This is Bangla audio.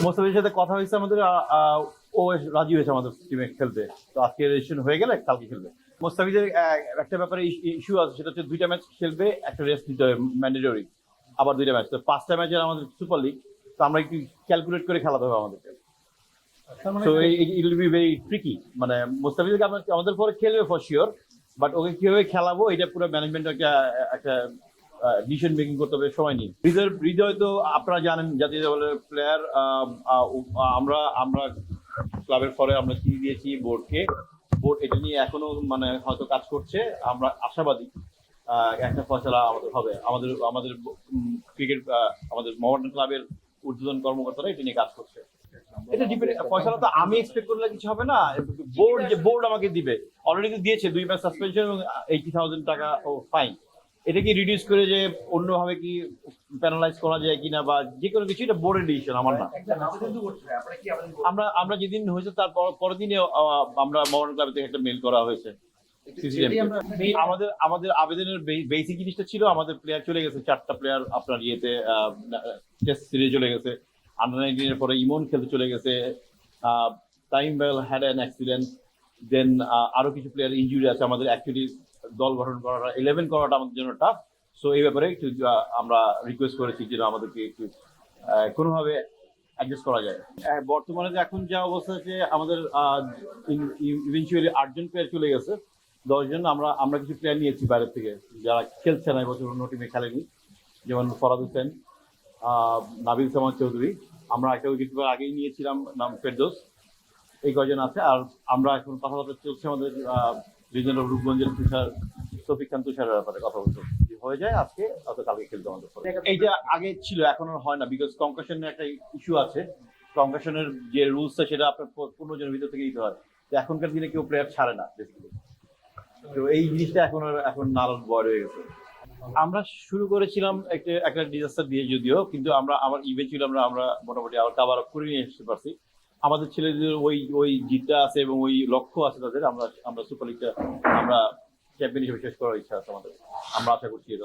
মোস্তাফিজের সাথে কথা হয়েছে আমাদের ও রাজি হয়েছে আমাদের টিমে খেলতে। তো আজকে রেজিস্ট্রেশন হয়ে গেলে কালকে খেলবে। মোস্তাফিজের একটা ব্যাপারে ইস্যু আছে সেটা হচ্ছে দুইটা ম্যাচ খেলবে একটা রেস্ট নিতে হবে ম্যান্ডেটরি আবার দুইটা ম্যাচ তো পাঁচটা ম্যাচের আমাদের সুপার লিগ তো আমরা একটু ক্যালকুলেট করে খেলাতে হবে আমাদেরকে। মানে তো it will be very tricky মানে মোস্তাফিজকে আমরা- আমাদের পরে খেলবে ফর শিওর বাট ওকে কীভাবে খেলাবো এটা পুরো ম্যানেজমেন্ট একটা একটা ডিসিশন মেকিং করতে হবে, সময় নিয়ে। হৃদয় হৃদয় তো আপনারা জানেন, জাতীয় দলের প্লেয়ার আমরা আমরা ক্লাবের পরে আমরা চিঠি দিয়েছি বোর্ডকে বোর্ড এটা নিয়ে এখনও মানে হয়তো কাজ করছে। আমরা আশাবাদী একটা ফয়সলা আমাদের হবে। আমাদের আমাদের ক্রিকেট আমাদের মোহামেডান ক্লাবের ঊর্ধ্বতন কর্মকর্তারা এটা নিয়ে কাজ করছে। এটা ডিপেন্ড তো আমি এক্সপেক্ট করলে কিছু হবে না। বোর্ড যে বোর্ড আমাকে দিবে। অলরেডি দিয়েছে, দুই ম্যাচ সাসপেনশন এবং এইটি থাউজেন্ড টাকা ও ফাইন এটা কি রিডিউস করে যে অন্যভাবে কি প্যানালাইজ করা যায় কিনা বা যে কোনো কিছু এটা বোর্ডের ডিসিশন আমার না? আমরা আমরা যেদিন হয়েছে তার পর- পরের দিনে আমরা মোহন ক্লাব থেকে একটা মেল করা হয়েছে। আমাদের আমাদের আবেদনের বেসিক জিনিসটা ছিল আমাদের প্লেয়ার চলে গেছে চারটা প্লেয়ার আপনার ইয়েতে টেস্ট সিরিজ চলে গেছে আন্ডার নাইনটিনের পরে ইমন খেলতে চলে গেছে time bell had an accident then আরও কিছু প্লেয়ার ইনজুরি আছে আমাদের অ্যাকচুয়ালি দল গঠন করাটা ইলেভেন করাটা আমাদের জন্য টাফ সো এই ব্যাপারে একটু আমরা রিকোয়েস্ট করেছি যেন আমাদেরকে একটু কোনোভাবে অ্যাডজাস্ট করা যায়। বর্তমানে এখন যা অবস্থা আছে, আমাদের ইভেনচুয়ালি আটজন প্লেয়ার চলে গেছে। দশজন আমরা আমরা কিছু প্লেয়ার নিয়েছি বাইরের থেকে, যারা খেলছে না এবছর অন্য টিমে খেলেনি। যেমন ফরাদ হোসেন নাবিল সামান চৌধুরী। আমরা একটা উইকেট আগেই নিয়েছিলাম নাম ফেরদোস। এই কজন আছে, আর আমরা এখন কথাবার্তা চলছে আমাদের রিজনাল রূপগঞ্জের তুষার খান তুষারের ব্যাপারে কথা বলতে হয়ে যায়, আজকে অত কালকে খেলতে আমাদের পরে। এইটা আগে ছিল, এখন হয় না বিকজ কনকাশনের একটা ইস্যু আছে। কনকাশনের যে রুলসটা সেটা আপনার পনেরো জনের ভিতর থেকে দিতে হয়। এখনকার দিনে কেউ প্লেয়ার ছাড়ে না তো এই জিনিসটা এখন এখন নারদ বয় রয়ে গেছে। আমরা শুরু করেছিলাম একটা একটা ডিজাস্টার দিয়ে যদিও, কিন্তু আমরা আমার ইভেন্চুয়ালি আমরা আমরা মোটামুটি আবার কাবার করে নিয়ে আসতে পারছি। আমাদের ছেলেদের ওই ওই জিতটা আছে এবং ওই লক্ষ্য আছে তাদের আমরা আমরা সুপার লিগটা আমরা চ্যাম্পিয়ন হিসেবে শেষ করার ইচ্ছা আছে আমাদের আমরা আশা করছি এটা।